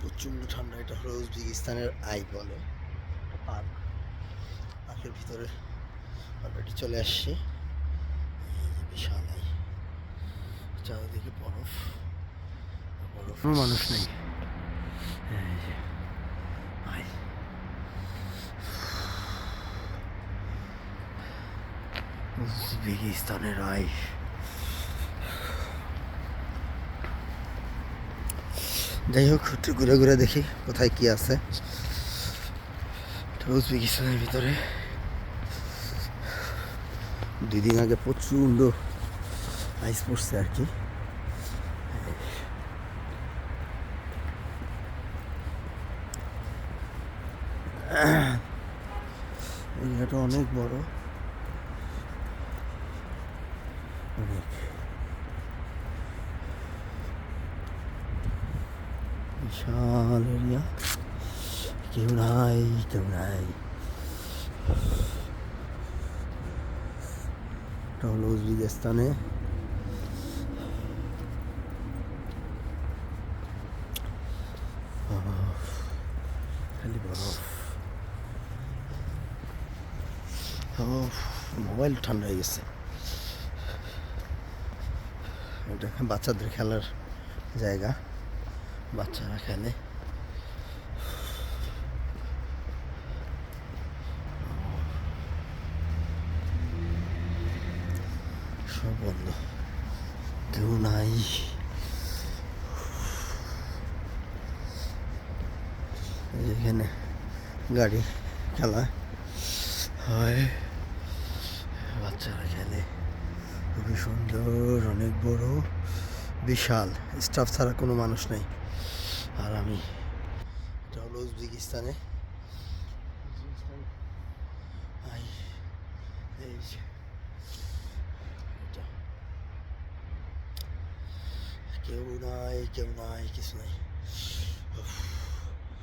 প্রচণ্ড ঠান্ডা এটা হলো উজবেকিস্তানের আই বলে পার্ক। পার্কের ভিতরে অলরেডি চলে আসছি। বিশাল আই। চারিদিকে বরফ। বরফ মানুষ নেই। এই যে আই। উজবেকিস্তানের আই। যাই হোক, একটু ঘুরে ঘুরে দেখি কোথায় কি আছে। উজবেকিস্তানের ভিতরে। দুই দিন আগে প্রচণ্ড আইস পড়ছে আর কি। অনেক বড়। অনেক। বিশাল এরিয়া। কেউ নাই কেউ নাই। এটা হলো উজবেকিস্তানে। বরফ, খালি মোবাইল ঠান্ডা হয়ে গেছে। এটা বাচ্চাদের খেলার জায়গা। বাচ্চারা খেলে। সব বন্ধ। কেউ নাই। এখানে গাড়ি খেলা হয়। বাচ্চারা খেলে। খুবই সুন্দর, অনেক বড়। বিশাল স্টাফ ছাড়া কোনো মানুষ নেই। আর আমি এটা হলো উজবেকিস্তানে। কেউ নাই কেউ নাই, কিছু নাই।